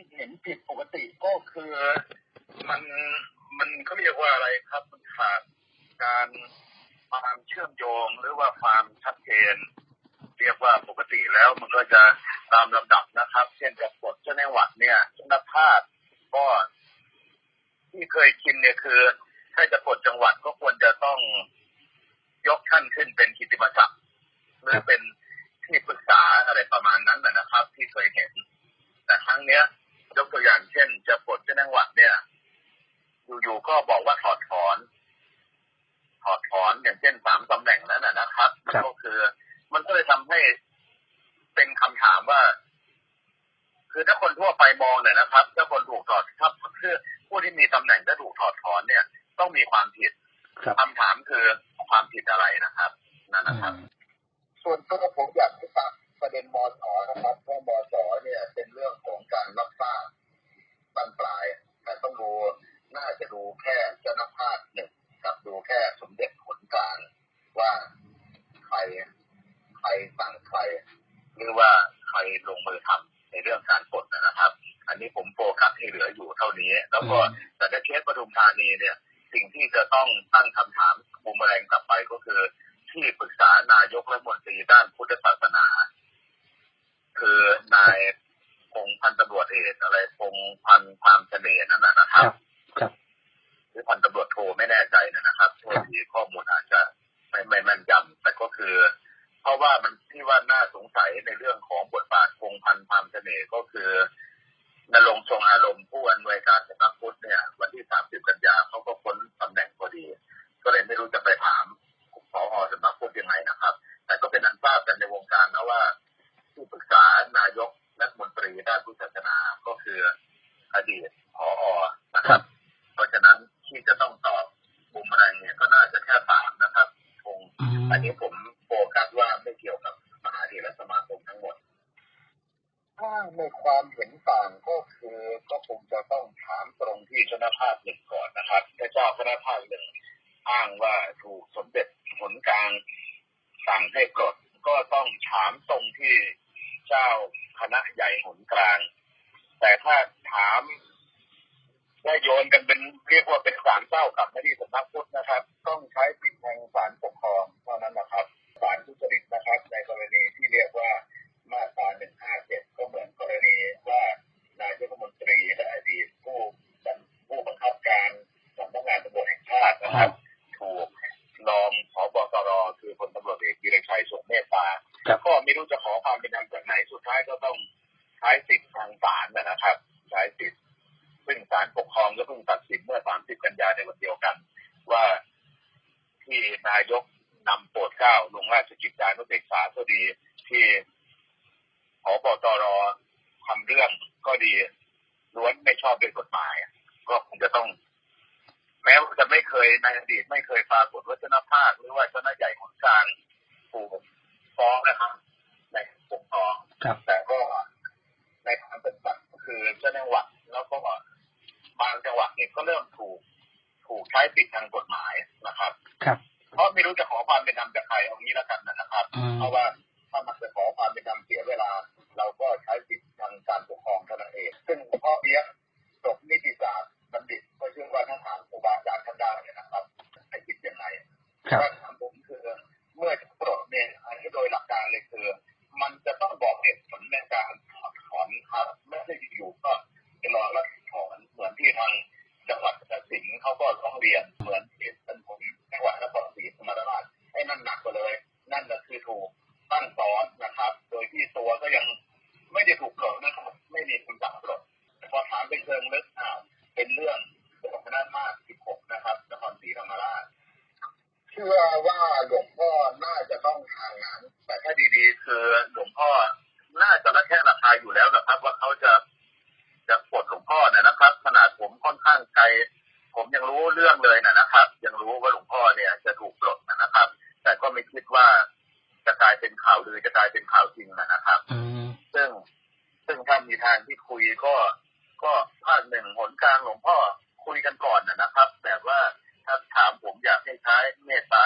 ที่เห็นผิดปกติก็คือมันมันเขาเรียกว่าอะไรครับมันขาดการความเชื่อมโยงหรือว่าความชัดเจนเรียกว่าปกติแล้วมันก็จะตามลำดับนะครับ เช่นจะปลดเจ้าในวัดเนี่ยชนภาพก็ที่เคยชินเนี่ยคือ ถ้าจะปลดจังหวัดก็ควรจะต้องยกท่านขึ้นเป็นกิตติมศักดิ์หรือเป็นที่ปรึกษาอะไรประมาณนั้นนะนะครับ ที่เคยเห็น แต่ครั้งเนี้ย ยกตัวอย่างเช่น จะปลดเจ้าจังหวัดเนี่ย อยู่ๆก็บอกว่าถอดถอน ถอดถอนอย่างเช่นสามตำแหน่งนั้นนะนะครับ ครับ ก็คือ มัน ก็เลยทำให้เป็นคำถามว่า คือถ้าคนทั่วไปมองเนี่ยนะครับ ถ้าคนถูกถอดถ้าคือผู้ที่มีตำแหน่งและถูกถอดถอนเนี่ย ต้องมีความผิดครับคำถามคือความผิดอะไรนะครับนั่นอืนะครับมส่วนตัวผมอยากจะตัดประเด็นมอสอนะครับเพราะมอสอเนี่ย เป็นเรื่องของการรับทราบบันปลาย แต่ต้องดูน่าจะดูแค่เจ้าหน้าภาคหนึ่งกับดูแค่สมเด็จผลกลางว่าใครใครสั่งใคร หรือว่าใครลงมือทำในเรื่องการปลดนะครับ อันนี้ผมโฟกัสให้เหลืออยู่เท่านี้ แล้วก็ อืม แต่ถ้าเคสปทุมธานีเนี่ย สิ่งที่ จะต้องตั้งคำถามบูมแมลงกลับไปก็คือ ที่ปรึกษานายกรัฐมนตรีด้านพุทธศาสนา คือนายพงษ์พันตำรวจเอกอะไรพงษ์พันธ์พามเสน่ห์นั่นนะนะคครับรับครับหรือพันตำรวจโทไม่แน่ใจนะครับโทษทีข้อมูลอาจจะไม่ไม่แม่นยำแต่ก็คือ เพราะว่ามันที่ว่าน่าสงสัยในเรื่องของบทบาทพงษ์พันธ์พามเสน่ห์ก็คือ นรงค์ทรงอารมณ์ผู้อำนวยการสำนักพุทธเนี่ย วันที่ 30 กันยาเขาก็พ้นตำแหน่งพอดี ก็เลยไม่รู้จะไปถามผอสำนักพุทธยังไงนะครับ แต่ก็เป็นอันทราบกันในวงการนะว่าที่ปรึกษานายกรัฐมนตรีด้านพุทธศาสนาก็คืออดีตผอนะคครัรับบเพราะฉะนั้นที่จะต้องตอบบุมแรงเนี่ยก็น่าจะแค่ถามนะครับคงอืมอันนี้ผม อ้างว่าถูกสมเด็จผลกลางสั่งให้ปลดก็ต้องถามตรงที่เจ้าคณะใหญ่หนกลาง แต่ถ้าถามได้โยนกันเป็นเรียกว่าเป็นศาลเจ้ากลับมาที่สำนักพุทธนะครับ ต้องใช้สิดทธิแห่งศาลปกครองเท่านั้นนะครับศาลทุจริตนะครับ ในกรณีที่เรียกว่ามาตรา 157 ก็เหมือนกรณีว่านายกรัฐมนตรีและอดีตผู้ผู้บังคับการสำนักงานตำรวจแห่งชาตินะครับาลปกครองก็เพิ่งตัดสินเมื่อ 30 กันยายนในวันเดียวกัน ว่าที่นายกนำโปรดเกล้าลงราชกิจจานุเบกษาก็ดีที่ขอปตรทำเรื่องก็ดีล้วนไม่ชอบด้วยกฎหมาย ก็คงจะต้อง แม้ว่าจะไม่เคยในอดีตไม่เคยปรากฏ ว่าหลวงพ่อน่าจะต้องทางนั้น แต่ถ้าดีๆคือหลวงพ่อน่าจะระแคะระคายอยู่แล้วนะครับ ว่าเขาจะจะปลดหลวงพ่อเนี่ยนะครับ ขนาดผมค่อนข้างไกลผมยังรู้เรื่องเลยนะนะครับ ยังรู้ว่าหลวงพ่อเนี่ยจะถูกปลดนะครับ แต่ก็ไม่คิดว่าจะกลายเป็นข่าวลือจะกลายเป็นข่าวจริงนะครับอืมซึ่งซึ่งถ้ามีทางที่คุยก็ก็ภาคหนึ่งหนกลางหลวงพ่อคุยกันก่อนนะนะครับ แต่ว่าถ้าถามผมอยากให้ใช้เมตตา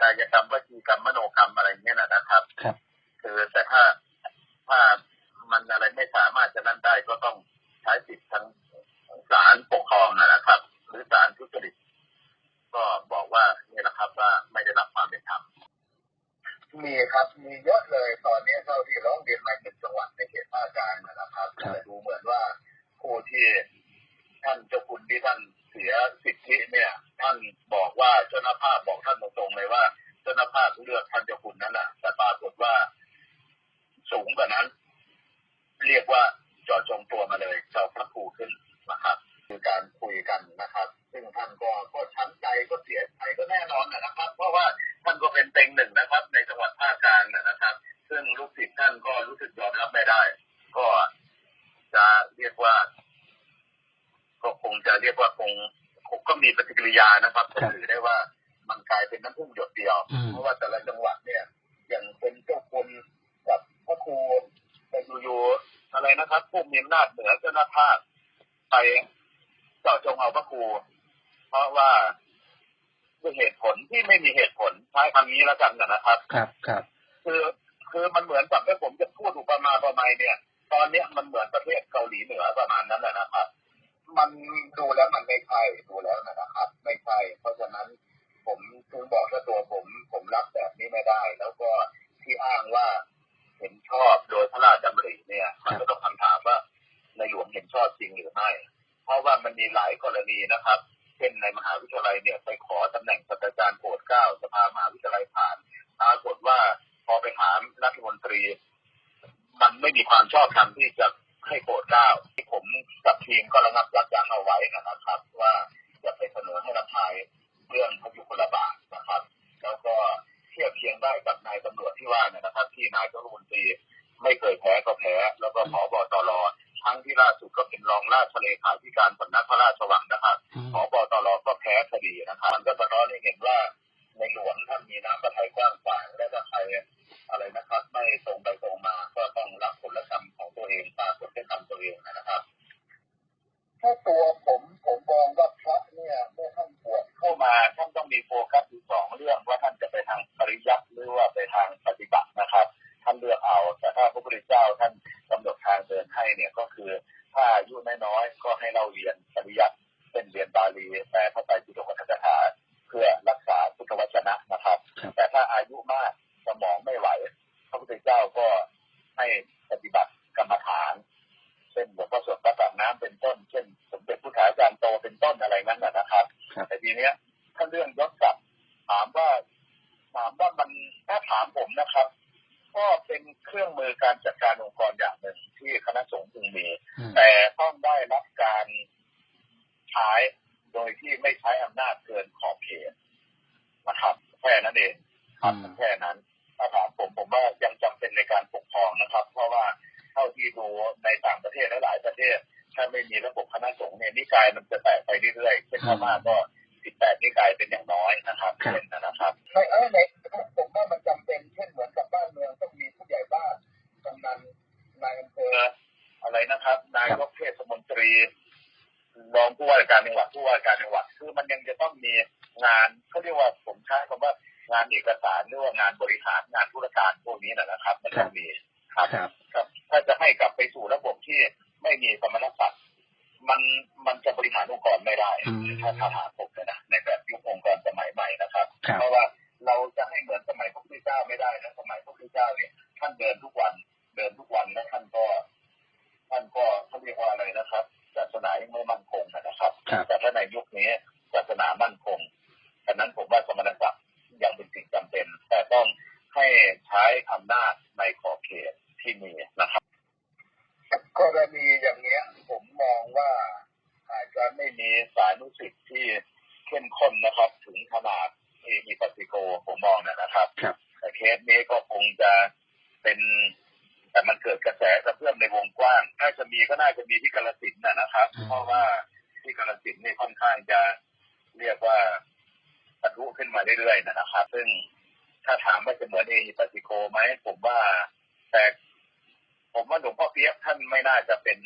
กายกรรมวจีกรรมมโนกรรมอะไรเงี้ยนะนะครับ ครับ คือแต่ถ้าถ้ามันอะไรไม่สามารถจะนั่นได้ก็ต้องใช้ ที่ท่านเจ้าคุณที่ท่านเสียสิทธิเนี่ย ท่านบอกว่าเจ้าหน้าภาพบอกท่านตรงๆเลยว่าเจ้าหน้าภาพเลือกท่านเจ้าคุณนั้นน่ะ แต่ปรากฏว่าสูงกว่านั้น เรียกว่าจอจงตัวมาเลยเจ้าพระครูขึ้นนะครับ คือการคุยกันนะครับ ซึ่งท่านก็ก็ช้ำใจก็เสียใจก็แน่นอนนะครับ เพราะว่าท่านก็เป็นเต็งหนึ่งนะครับ ในจังหวัดภาคกลางนะครับ ซึ่งลูกศิษย์ท่านก็รู้สึกยอมรับไม่ได้ ก็จะเรียกว่า ก็คงจะเรียกว่าคงคงก็มีปฏิกิริยานะครับครับถือได้ว่า มันกลายเป็นน้ำพึ่งหยดเดียวอืมเพราะว่าแต่ละจังหวัดเนี่ย อย่างเป็นเจ้าคุณกับพระครูไปอยู่ๆอะไรนะครับผู้มีอำนาจเหนือเจ้าหน้าภาพไปเจาะจงเอาพระครู เพราะว่าด้วยเหตุผลที่ไม่มีเหตุผลใช้คำนี้แล้วกันนะครับ ครับครับคือคือมันเหมือนกับที่ผมจะพูดอุปมาประไมยเนี่ย ตอนเนี้ยมันเหมือนประเทศเกาหลีเหนือประมาณนั้นแหละนะครับ มันดูแล้วมันไม่ใช่ดูแล้วนะครับ ไม่ใช่เพราะฉะนั้น ผมคงบอกว่าตัวผมผมรับแบบนี้ไม่ได้ เป็นต้นเช่นสมเด็จพุทธาจารย์โตเป็นต้นอะไรนั้นนะนะครับครับ แต่ทีเนี้ยถ้าเรื่องย้อนกลับถามว่า ถามว่ามันถ้าถามผมนะครับ ก็เป็นเครื่องมือการจัดการองค์กรอย่างหนึ่งที่คณะสงฆ์พึงมีอืมแต่ต้องได้รับการใช้โดยที่ไม่ใช้อำนาจเกินขอบเขตนะครับแค่นั้นเองครับ ว่าราชการจังหวัดผู้ว่าราชการจังหวัดคือมันยังจะต้องมีงานเขาเรียกว่าผมใช้คำว่างานเอกสารหรือว่างานบริหารงานธุรการพวกนี้นะนะครับ มันต้องมีครับครับครับ ถ้าจะให้กลับไปสู่ระบบที่ไม่มีสมณศักดิ์มันมันจะบริหารองค์กรไม่ได้อืมถ้าถ้าถามผมเลยนะในแบบยุคองค์กรสมัยใหม่นะครับครับ เพราะว่าเราจะให้เหมือนสมัยพระพุทธเจ้าไม่ได้นะสมัยพระพุทธเจ้าเนี่ยท่านเดินทุกวัน เดินทุกวันและท่านก็ ท่านก็เขาเรียกว่าอะไรนะครับ ศาสนายังไม่มั่นคงนะครับครับแต่ถ้าในยุคนี้ศาสนามั่นคงฉะนั้นผมว่าสมณศักดิ์ยังเป็นสิ่งจำเป็น แต่ต้องให้ใช้อำนาจในขอบเขตที่มีนะครับกรณีอย่างเนี้ย ผมมองว่าอาจจะไม่มีสายนุสิทธิ์ที่เข้มข้นนะครับ ถึงขนาดที่มีปฏิโกผมมองนะนะครับครับแต่เคสนี้ก็คงจะเป็น แต่มันเกิดกระแสกระเพื่อมในวงกว้างถ้าจะมีก็น่าจะมีที่กาลสินธุ์นะนะครับอืมเพราะว่าที่กาลสินธุ์นี่ค่อนข้างจะเรียกว่าปะทุขึ้นมาเรื่อยๆนะครับ ซึ่งถ้าถามว่าจะเหมือนเอฮิปัสสิโกไหมผมว่า แต่ผมว่าหลวงพ่อเปียกท่านไม่น่าจะเป็น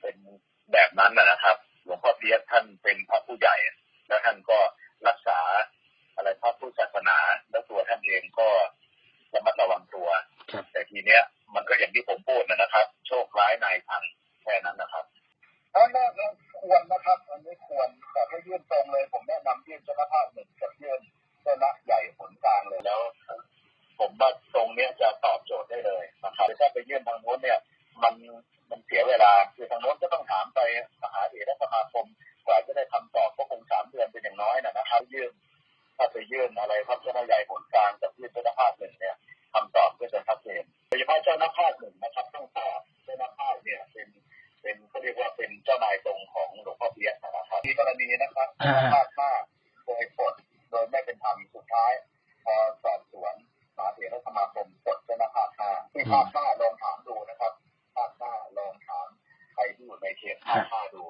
เป็นแบบนั้นนะนะครับ หลวงพ่อเปียกท่านเป็น ภาคหนึ่งนะครับตั้งแต่เจ้าภาคเนี่ยเป็นเป็นเขาเรียกว่าเป็นเจ้านายตรงของหลวงพ่อเพียกนะครับมีกรณีนะครับภาคมากโดยปดโดยไม่เป็นธรรมสุดท้าย พอสอบสวนสาเหตุและสมาคมปดเจ้าภาคห้าที่ภาคห้าลองถามดูนะครับภาคห้าลองถามใครที่อยู่ในเขตภาคห้าดู